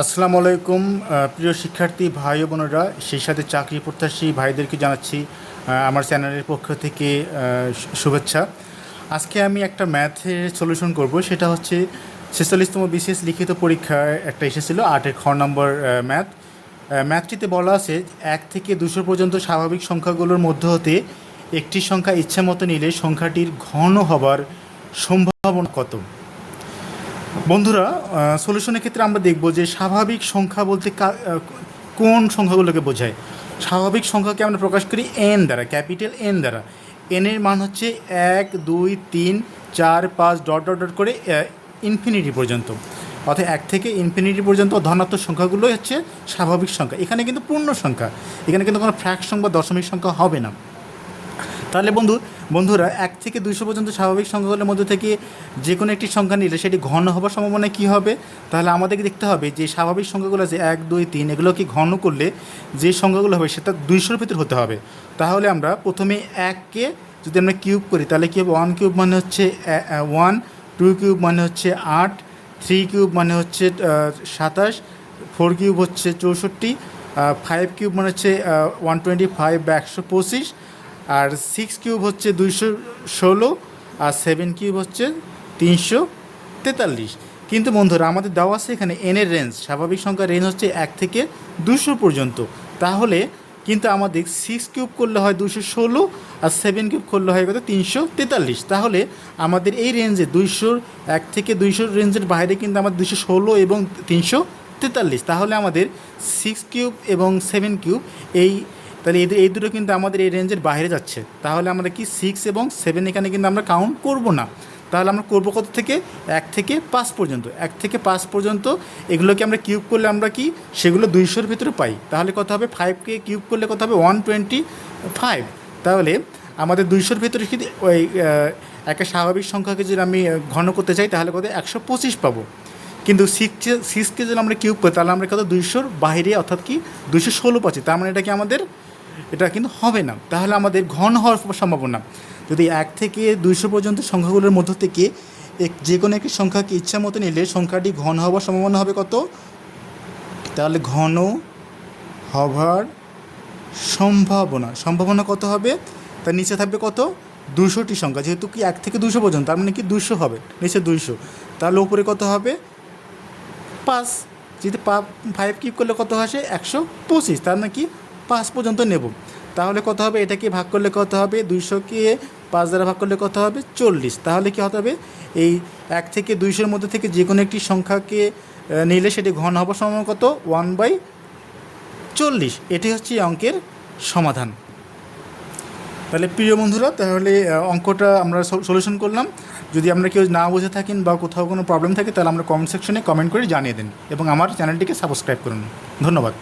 আসসালামু আলাইকুম প্রিয় শিক্ষার্থী ভাই ও বোনেরা, সেই সাথে চাকরি প্রত্যাশী ভাইদেরকে জানাচ্ছি আমার চ্যানেলের পক্ষ থেকে শুভেচ্ছা। আজকে আমি একটা ম্যাথের সলিউশন করব, সেটা হচ্ছে ছেচল্লিশতম বিশেষ লিখিত পরীক্ষায় একটা এসেছিল, আটের খ নম্বর ম্যাথ। ম্যাথটিতে বলা আছে, এক থেকে দুশো পর্যন্ত স্বাভাবিক সংখ্যাগুলোর মধ্য হতে একটি সংখ্যা ইচ্ছা মতো নিলে সংখ্যাটির ঘন হবার সম্ভাবনা কত? বন্ধুরা সলিউশনের ক্ষেত্রে আমরা দেখব যে স্বাভাবিক সংখ্যা বলতে কোন সংখ্যাগুলোকে বোঝায়। স্বাভাবিক সংখ্যাকে আমরা প্রকাশ করি এন দ্বারা, ক্যাপিটাল এন দ্বারা। এনের মান হচ্ছে এক, দুই, তিন, চার, পাঁচ, ডট ডট ডট করে ইনফিনিটি পর্যন্ত। অর্থাৎ এক থেকে ইনফিনিটি পর্যন্ত ধনাত্মক সংখ্যাগুলো হচ্ছে স্বাভাবিক সংখ্যা। এখানে কিন্তু পূর্ণ সংখ্যা। এখানে কিন্তু কোনো ফ্র্যাকশন বা দশমিক সংখ্যা হবে না। তাহলে বন্ধু বন্ধুরা, এক থেকে দুইশো পর্যন্ত স্বাভাবিক সংখ্যাগুলোর মধ্যে থেকে যে কোনো একটি সংখ্যা নিলে সেটি ঘন হবার সম্ভাবনা কী হবে? তাহলে আমাদেরকে দেখতে হবে যে স্বাভাবিক সংখ্যাগুলো আছে এক, দুই, তিন এগুলোকে ঘন করলে যে সংখ্যাগুলো হবে সেটা দুইশোর ভিতর হতে হবে। তাহলে আমরা প্রথমে এককে যদি আমরা কিউব করি, তাহলে কী হবে? ওয়ান কিউব মানে হচ্ছে ওয়ান টু কিউব মানে হচ্ছে আট থ্রি কিউব মানে হচ্ছে সাতাশ ফোর কিউব হচ্ছে চৌষট্টি ফাইভ কিউব মানে হচ্ছে ওয়ান টোয়েন্টি ফাইভ বা একশো পঁচিশ আর সিক্স কিউব হচ্ছে দুইশো ষোলো আর সেভেন কিউব হচ্ছে তিনশো তেতাল্লিশ। কিন্তু বন্ধুরা, আমাদের দেওয়া আছে এখানে এনের রেঞ্জ স্বাভাবিক সংখ্যার রেঞ্জ হচ্ছে এক থেকে দুশো পর্যন্ত। তাহলে কিন্তু আমাদের সিক্স কিউব করলে হয় দুশো ষোলো আর সেভেন কিউব করলে হয় কত? তিনশো তেতাল্লিশ। তাহলে আমাদের এই রেঞ্জে দুইশোর এক থেকে দুইশোর রেঞ্জের বাইরে কিন্তু আমাদের দুশো ষোলো এবং তিনশো তেতাল্লিশ। তাহলে আমাদের সিক্স কিউব এবং সেভেন কিউব এই তাহলে এদের এই দুটো কিন্তু আমাদের এই রেঞ্জের বাইরে যাচ্ছে। তাহলে আমরা কি সিক্স এবং সেভেন এখানে কিন্তু আমরা কাউন্ট করব না। তাহলে আমরা করব কত থেকে? এক থেকে পাঁচ পর্যন্ত। এক থেকে পাঁচ পর্যন্ত এগুলোকে আমরা কিউব করলে আমরা কি? সেগুলো দুইশোর ভিতরে পাই। তাহলে কত হবে? ফাইভকে কিউব করলে কত হবে? ওয়ান টোয়েন্টি ফাইভ তাহলে আমাদের দুইশোর ভিতরে যদি ওই একটা স্বাভাবিক সংখ্যাকে যদি আমি ঘন করতে চাই, তাহলে কত? একশো পঁচিশ পাবো। কিন্তু সিক্স সিক্সকে যদি আমরা কিউব করি, তাহলে আমরা কত? দুইশোর বাইরে, অর্থাৎ কি? দুইশো ষোলো পাচ্ছি। তার মানে এটা কি আমাদের? এটা কিন্তু হবে না। তাহলে আমাদের ঘন হওয়ার সম্ভাবনা। যদি এক থেকে দুইশো পর্যন্ত সংখ্যাগুলোর মধ্য থেকে এক যে কোনো একটি সংখ্যাকে ইচ্ছা মতো নিলে সংখ্যাটি ঘন হওয়ার সম্ভাবনা হবে কত? তাহলে ঘন হবার সম্ভাবনা। সম্ভাবনা কত হবে? তার নিচে থাকবে কত? দুশোটি সংখ্যা। যেহেতু কি এক থেকে দুশো পর্যন্ত, তার মানে কি দুশো হবে? নিচে দুইশো। তাহলে উপরে কত হবে? পাঁচ, যদি পা ফাইভ কিউব করলে কত আসে? একশো পঁচিশ, তার নাকি পাঁচ পর্যন্ত নেব। তাহলে কত হবে? এটাকে ভাগ করলে কত হবে? দুইশোকে পাঁচ দ্বারা ভাগ করলে কত হবে? চল্লিশ। তাহলে কি হবে? এই এক থেকে দুইশোর মধ্যে থেকে যে কোনো একটি সংখ্যাকে নিলে সেটি ঘন হবার সময় কত? ওয়ান বাই চল্লিশ। এটি হচ্ছে অঙ্কের সমাধান। তাহলে প্রিয় বন্ধুরা, তাহলে অঙ্কটা আমরা সলিউশন করলাম। যদি আমরা কেউ না বুঝে থাকেন বা কোথাও কোনো প্রবলেম থাকে, তাহলে আমরা কমেন্ট সেকশনে কমেন্ট করে জানিয়ে দিন এবং আমার চ্যানেলটিকে সাবস্ক্রাইব করুন। ধন্যবাদ।